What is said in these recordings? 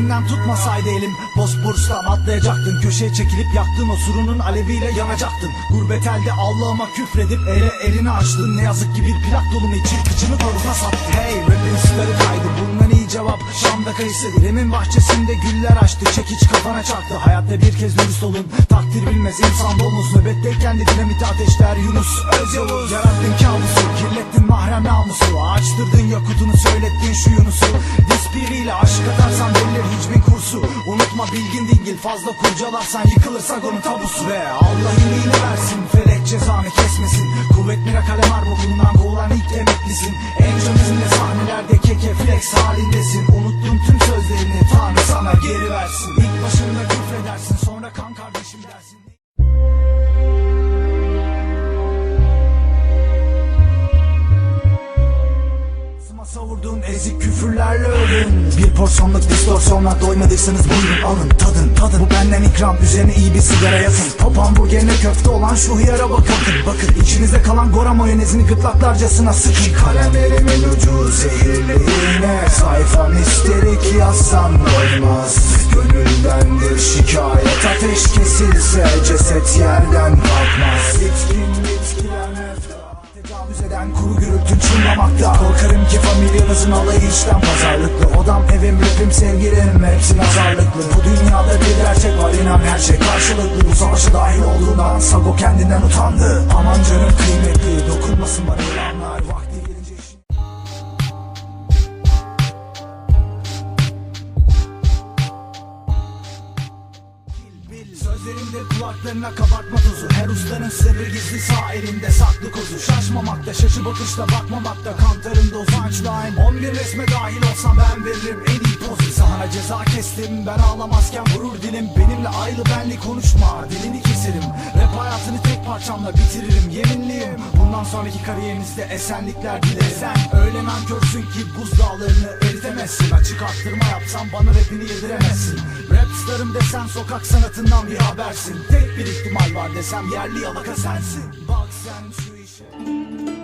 elinden tutmasaydı elim Bosporus'tan atlayacaktın. Köşeye çekilip yaktın o surunun aleviyle yanacaktın. Gurbet elde Allah'ıma küfredip ele elini açtın. Ne yazık ki bir plak dolumu için kıçını baruta sattı Hey rapin suları kaydı. Bundan iyi cevap Şam'da kayısı. İlemin bahçesinde güller açtı. Çekiç kafana çarptı Hayatta bir kez dürüst olun. Takdir bilmez insan domuz. Nöbetteyken de dinamiti ateşler. Yunus Öz Yavuz. Yarattın kabusu. Kirlettin mahrem namusu. Açtırdın yakutunu söylettin şu Yunus'u Unutma bilgin dingil Fazla kurcalarsan yıkılır sagonun tabusu. Ve Allah iyiliğini versin Felek cezanı kesmesin. Kuvvet mira kalem harbi bulunan kovulan ilk emeklisin. En çok sahnelerde keke flex halindesin. Unuttun tüm sözlerini Tanrı sana geri versin. İlk başında küfredersin sonra porsiyonluk distorsiyonla doymadıysanız buyurun alın tadın tadın. Bu benden ikram üzerine iyi bir sigara yakın. Pop hamburgerine köfte olan şu hıyara bakın Bakın. İçinizde kalan gora mayonezini gırtlaklarcasına sıkın. Kalemlerimin ucu zehirli iğne Sayfam isterik yazsam doymaz. Gönüldendir şikayet ateş kesilse ceset yerden kalkmaz. Bitkin bitkiler Tecavüz eden kuru gürültü çınlamakta. Korkarım ki familyanızın alayı içten pazarlıklı Odam evim rapim sevgilim hepsi nazarlıklı. Bu dünyada bir gerçek var inan her şey karşılıklı. Bu savaşa dahil olduğundan Sago kendinden utandı. Aman canım kıymetli dokunmasın bana yılanlar Kulaklarına kabartma tozu Her ustanın sırrı gizli sağ elinde saklı kozu. Şaşmamakta şaşı bakışla bakmamakta Kantarın dozu punchline 11 resme dahil olsam ben veririm en iyi pozu. Sahana ceza kestim ben ağlamazken vurur dilim. Benimle ayrı benli konuşma dilini keserim. Rap hayatını tek parçamla bitiririm yeminliyim. Bundan sonraki kariyerinizde esenlikler dilerim Sen öyle nankörsün ki buzdağlarını eritemezsin. Açık arttırma yapsam bana rapini yediremezsin. Rap starım desen sokak sanatından bir habersin. Tek bir ihtimal var desem yerli yalaka sensin. Bak sen şu işe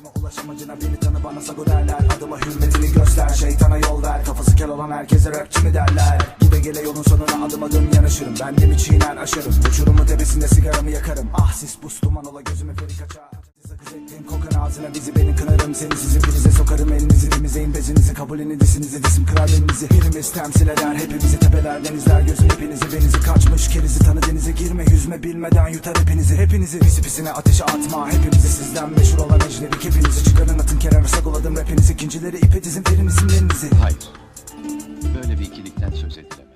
Gel yamacıma ulaş amacına beni tanı bana sago derler. Adıma hürmetini göster şeytana yol ver. Kafası kel olan herkese rapçi mi derler? Gide gele yolun sonuna adım adım yanaşırım. Ben de mi çiğner aşarım. Uçurumun tepesinde sigaramı yakarım. Ah sis buz duman ola gözüme feri kaçar ağzına bizi beni kınarım Seni sizi prize sokarım. Elinizi dimizeyin bezinizi Kabulünü disinizi disim kırar belinizi Birimiz temsil eder hepimizi tepelerden izler Gözüm hepinizi benizi kaçmış kerizi. Tanı denize girme Yüzme bilmeden yutar hepinizi. Hepinizi Pisi pisine ateşe atma hepimizi sizden meşhur olan ecnebi Hepinizi çıkarın atın kenara sagoladım rapinizi İkincileri ipe dizin verin isimlerinizi. Hayır. Böyle bir ikilikten söz edilemez.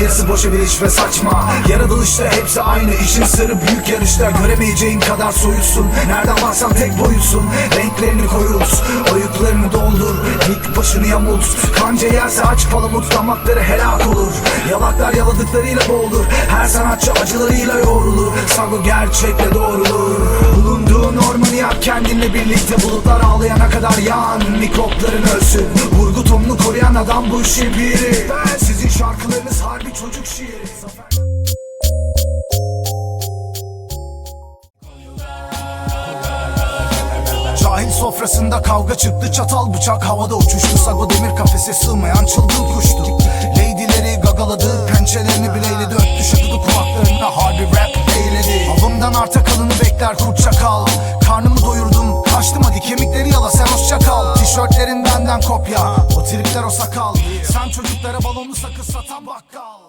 Kıyası boşa bir iş ve saçma. Yaratılışta hepsi aynı. İşin sırrı büyük yarışta Göremeyeceğin kadar soyutsun. Nereden baksan tek boyutsun. Renklerini koyult Oyuklarını doldur. Dik başını yamult. Kanca yerse aç palamut. Damakları helak olur. Yalaklar yaladıklarıyla boğulur. Her sanatçı acılarıyla yoğrulur. Sago gerçekle doğrulur. Bulunduğun ormanı yak kendinle birlikte. Bulutlar ağlayana kadar yan. Mikropların ölsün. Vurgu tonunu koruyan adam bu işin biri Ben şarkılarınız harbi çocuk şiiri. Cahil sofrasında kavga çıktı Çatal bıçak havada uçuştu. Sago demir kafese sığmayan çılgın kuştu. Lady'leri gagaladı Pençelerini bileyle döktü. Şakıdı kulaklarına harbi rap eyledi. Avımdan arta kalanı bekler kurt çakal. Karnımı doyurdum Benden kopya. O tripler o sakal. Sen çocuklara balonlu sakız satan bakkal.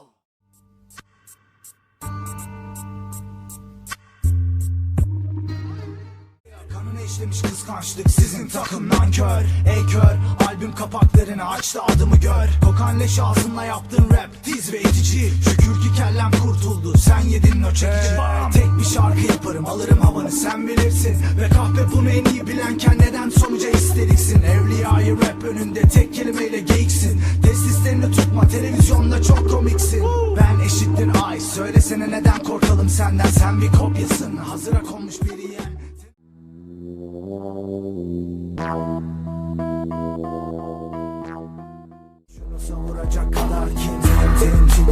Kanını işlemiş kıskançlık? Sizin takım nankör. Ey kör albüm kapaklarını açtı adımı gör. Kokan leş ağzınla yaptığın rap tiz ve itici. Şükür ki kellem kurtuldu sen yedin o çekici Tek bir şarkı yaparım alırım havanı sen bilirsin. Ve kahpe bunu en iyi bilenken neden sonuca isteriksin Evliyayı rap önünde tek kelimeyle geyiksin. Testislerini tutma televizyonda çok komiksin. Ben eşittir ay söylesene neden korkalım senden? Sen bir kopyasın. Hazıra konmuş bir yeğen. Şunu savuracak kadar kim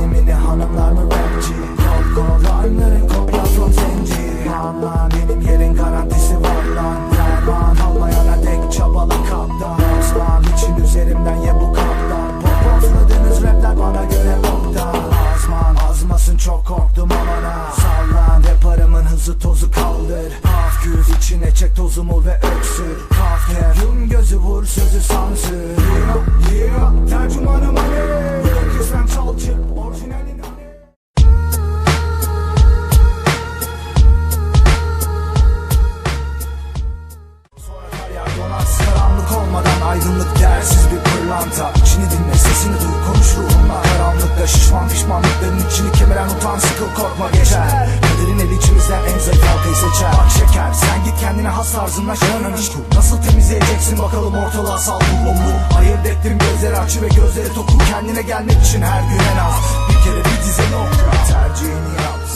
Alemini hanımlar mı rapçi Yok Rhyme'ların kopyasyon zenci Aman benim yerin garantisi var lan. Derman almayana dek çabala kaptan. Osman için üzerimden ye bu kaptan. Pop popladığınız rapler bana göre boktan Azman azmasın çok korktum amana Sallan raparımın hızı tozu kaldır. Paf küf içine çek tozumu ve öksür. Kafter yum gözü vur sözü sansür. Yeah yeah tercümanım Ali. Yok ismen çalçır orijinalin Ali içini kemiren utan sıkıl korkma geçer. Kaderin eli içimizden en zayıf halkayı seçer. Bak şeker sen git kendine has iş kur Nasıl temizleyeceksin bakalım ortalığa sal bu Ayırt ettim gözleri açı ve gözleri toku. Kendine gelmek için her gün en az. Bir kere bir dizeni oku. Tercihini yap